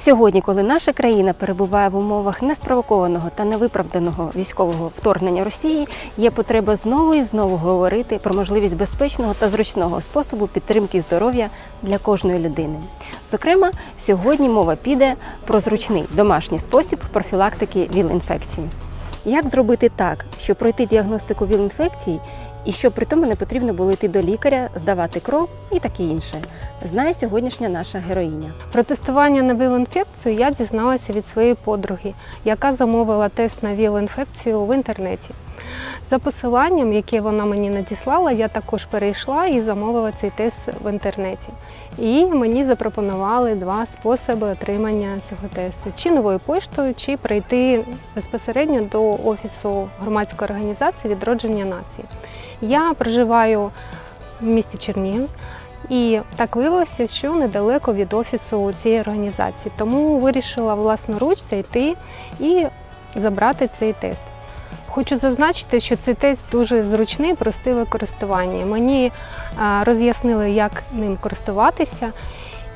Сьогодні, коли наша країна перебуває в умовах неспровокованого та невиправданого військового вторгнення Росії, є потреба знову і знову говорити про можливість безпечного та зручного способу підтримки здоров'я для кожної людини. Зокрема, сьогодні мова піде про зручний домашній спосіб профілактики ВІЛ-інфекції. Як зробити так, щоб пройти діагностику ВІЛ-інфекції і що при тому не потрібно було йти до лікаря, здавати кров і таке інше, знає сьогоднішня наша героїня. Про тестування на ВІЛ-інфекцію я дізналася від своєї подруги, яка замовила тест на ВІЛ-інфекцію в інтернеті. За посиланням, яке вона мені надіслала, я також перейшла і замовила цей тест в інтернеті. І мені запропонували два способи отримання цього тесту: чи новою поштою, чи прийти безпосередньо до офісу громадської організації відродження нації. Я проживаю в місті Чернігів. І так виявилося, що недалеко від офісу цієї організації. Тому вирішила власноруч зайти і забрати цей тест. Хочу зазначити, що цей тест дуже зручний, простий в використанні. Мені роз'яснили, як ним користуватися.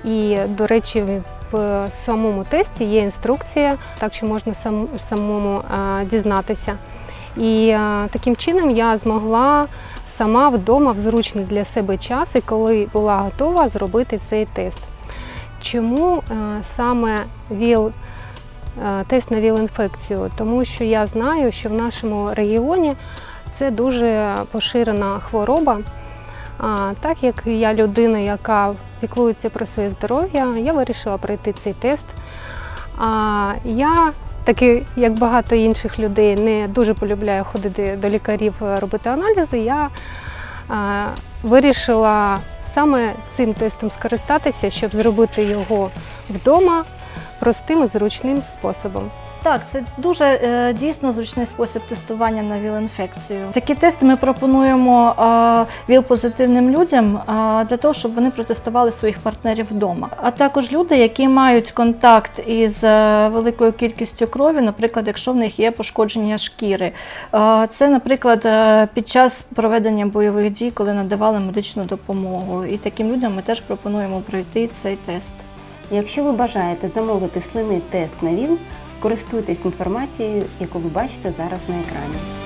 І, до речі, в самому тесті є інструкція, так що можна сам, самому дізнатися. І таким чином я змогла сама вдома в зручний для себе час, і коли була готова зробити цей тест. Чому е, саме ВІЛ, е, тест на ВІЛ-інфекцію? Тому що я знаю, що в нашому регіоні це дуже поширена хвороба. А, так як я людина, яка піклується про своє здоров'я, я вирішила пройти цей тест. А, я, так як багато інших людей, не дуже полюбляю ходити до лікарів е, робити аналізи. Я а, вирішила саме цим тестом скористатися, щоб зробити його вдома простим і зручним способом. Так, це дуже е, дійсно зручний спосіб тестування на ВІЛ-інфекцію. Такі тести ми пропонуємо е, ВІЛ-позитивним людям е, для того, щоб вони протестували своїх партнерів вдома. А також люди, які мають контакт із великою кількістю крові, наприклад, якщо в них є пошкодження шкіри. Це, наприклад, під час проведення бойових дій, коли надавали медичну допомогу. І таким людям ми теж пропонуємо пройти цей тест. Якщо ви бажаєте замовити слинний тест на ВІЛ, скористуйтесь інформацією, яку ви бачите зараз на екрані.